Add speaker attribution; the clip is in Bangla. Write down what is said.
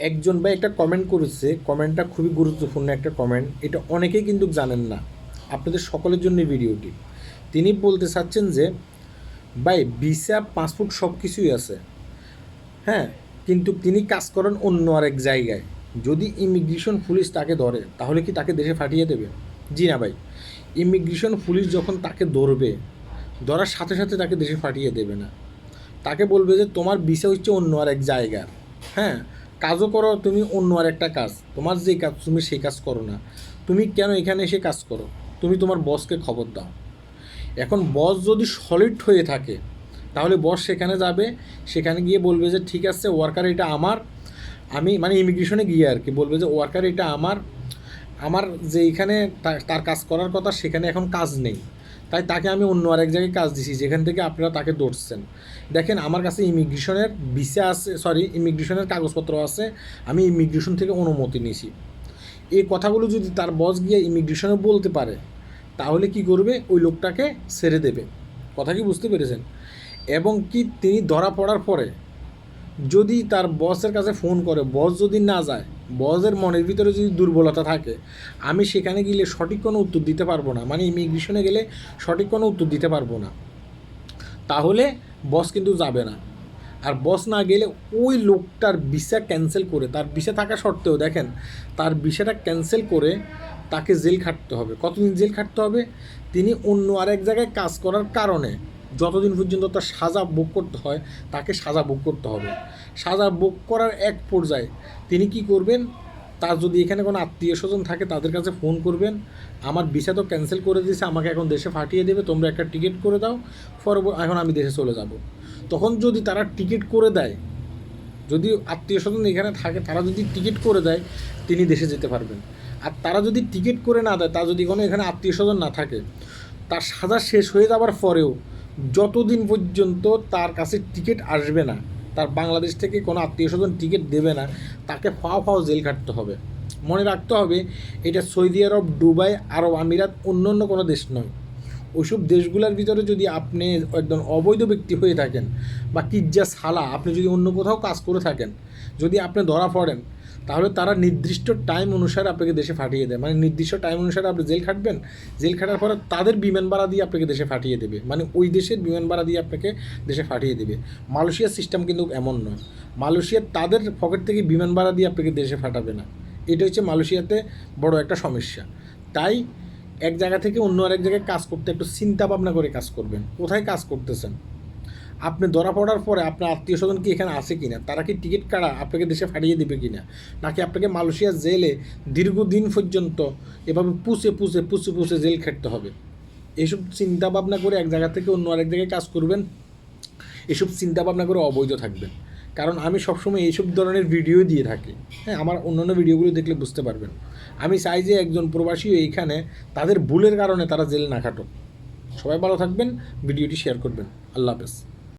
Speaker 1: একজন ভাই একটা কমেন্ট করেছে কমেন্টটা খুবই গুরুত্বপূর্ণ একটা কমেন্ট এটা অনেকেই কিন্তু জানেন না। আপনাদের সকলের জন্য ভিডিওটি তিনি বলতে চাচ্ছেন যে, ভাই ভিসা পাসপোর্ট সব কিছুই আছে। হ্যাঁ কিন্তু তিনি কাজ করেন অন্য আরেক জায়গায়। যদি ইমিগ্রেশন পুলিশ তাকে ধরে, তাহলে কি তাকে দেশে ফাটিয়ে দেবে? জি না ভাই। ইমিগ্রেশন পুলিশ যখন তাকে ধরবে, ধরার সাথে সাথে তাকে দেশে ফাটিয়ে দেবে না। তাকে বলবে যে, তোমার ভিসা হচ্ছে অন্য আর এক জায়গার। হ্যাঁ কাজও করো, তুমি অন্য আর একটা কাজ। তোমার যে কাজ, তুমি সেই কাজ করো না। তুমি কেন এখানে এসে কাজ করো? তুমি তোমার বসকে খবর দাও। এখন বস যদি সলিড হয়ে থাকে, তাহলে বস সেখানে যাবে, সেখানে গিয়ে বলবে যে, ঠিক আছে ওয়ার্কার এটা আমার। আমি মানে ইমিগ্রেশনে গিয়ে আর কি বলবে যে ওয়ার্কার এটা আমার। আমার যে এখানে তার কাজ করার কথা, সেখানে এখন কাজ নেই। তাই তাকে আমি অন্য আরেক জায়গায় কাজ দিছি, যেখান থেকে আপনারা তাকে ধরছেন। দেখেন, আমার কাছে ইমিগ্রেশনের ভিসা আছে, সরি, ইমিগ্রেশনের কাগজপত্র আছে, আমি ইমিগ্রেশন থেকে অনুমতি নিয়েছি এই কথাগুলো যদি তার বস গিয়ে ইমিগ্রেশনে বলতে পারে, তাহলে কি করবে? ওই লোকটাকে ছেড়ে দেবে। কথা কি বুঝতে পেরেছেন? এবং কি তিনি ধরা পড়ার পরে যদি তার বসের কাছে ফোন করে, বস যদি না যায় বসের মনের ভিতরে যদি দুর্বলতা থাকে, আমি সেখানে গেলে সঠিক কোনো উত্তর দিতে পারব না। মানে ইমিগ্রেশনে গেলে সঠিক কোনো উত্তর দিতে পারব না। তাহলে বস কিন্তু যাবে না। আর বস না গেলে ওই লোকটার ভিসা ক্যান্সেল করে, তার ভিসা থাকা সত্ত্বেও দেখেন, তার ভিসাটা ক্যান্সেল করে তাকে জেল খাটতে হবে। কতদিন জেল খাটতে হবে? তিনি অন্য আরেক জায়গায় কাজ করার কারণে। যতদিন পর্যন্ত তার সাজা ভোগ করতে হয়, তাকে সাজা ভোগ করতে হবে। সাজা ভোগ করার এক পর্যায়ে তিনি কি করবেন? তার যদি এখানে কোনো আত্মীয় স্বজন থাকে, তাদের কাছে ফোন করবেন। আমার ভিসা তো ক্যান্সেল করে দিয়েছে, আমাকে এখন দেশে ফাটিয়ে দেবে, তোমরা একটা টিকিট করে দাও। পরব, এখন আমি দেশে চলে যাব। তখন যদি তারা টিকিট করে দেয়, যদি আত্মীয় স্বজন এখানে থাকে, তারা যদি টিকিট করে দেয়, তিনি দেশে যেতে পারবেন। আর তারা যদি টিকিট করে না দেয়, তার যদি কোনো এখানে আত্মীয় স্বজন না থাকে, তার সাজা শেষ হয়ে যাওয়ার পরেও যতদিন পর্যন্ত তার কাছে টিকিট আসবে না, তার বাংলাদেশ থেকে কোনো আত্মীয় স্বজন টিকিট দেবে না, তাকে ফাও ফাও জেল কাটতে হবে। মনে রাখতে হবে, এটা সৌদি আরব, দুবাই, আরব আমিরাত অন্য অন্য কোনো দেশ নয়। ওইসব দেশগুলোর ভিতরে যদি আপনি একজন অবৈধ ব্যক্তি হয়ে থাকেন বা কিজ্জা সালা আপনি যদি অন্য কোথাও কাজ করে থাকেন, যদি আপনি ধরা পড়েন তাহলে তারা নির্দিষ্ট টাইম অনুসারে আপনাকে দেশে ফাটিয়ে দেয়। মানে নির্দিষ্ট টাইম অনুসারে আপনি জেল খাটবেন, জেল খাটার পরে তাদের বিমান ভাড়া দিয়ে আপনাকে দেশে ফাটিয়ে দেবে। মানে ওই দেশের বিমান ভাড়া দিয়ে আপনাকে দেশে ফাটিয়ে দেবে। মালয়েশিয়ার সিস্টেম কিন্তু এমন নয়। মালয়েশিয়ার তাদের পকেট থেকে বিমান ভাড়া দিয়ে আপনাকে দেশে ফাটাবে না। এটা হচ্ছে মালয়েশিয়াতে বড় একটা সমস্যা। তাই এক জায়গা থেকে অন্য আরেক জায়গায় কাজ করতে একটু চিন্তা ভাবনা করে কাজ করবেন। কোথায় কাজ করতেছেন? আপনি ধরা পড়ার পরে আপনার আত্মীয় স্বজন কি এখানে আছে কিনা? তারা কি টিকিট কাটা আপনাকে দেশে ফাটিয়ে দেবে কিনা? নাকি আপনাকে মালয়েশিয়া জেলে দীর্ঘদিন পর্যন্ত এভাবে পুষে পুষে পুষে পুষে জেল খেটতে হবে? এইসব চিন্তা ভাবনা করে এক জায়গা থেকে অন্য আরেক জায়গায় কাজ করবেন। এসব চিন্তা ভাবনা করে অবৈধ থাকবেন। কারণ আমি সবসময় এইসব ধরনের ভিডিও দিয়ে থাকি। হ্যাঁ আমার অন্যান্য ভিডিওগুলো দেখলে বুঝতে পারবেন। আমি চাই যে একজন প্রবাসী এইখানে তাদের ভুলের কারণে তারা জেল না খাটো সবাই ভালো থাকবেন, ভিডিওটি শেয়ার করবেন। আল্লাহ হাফেজ।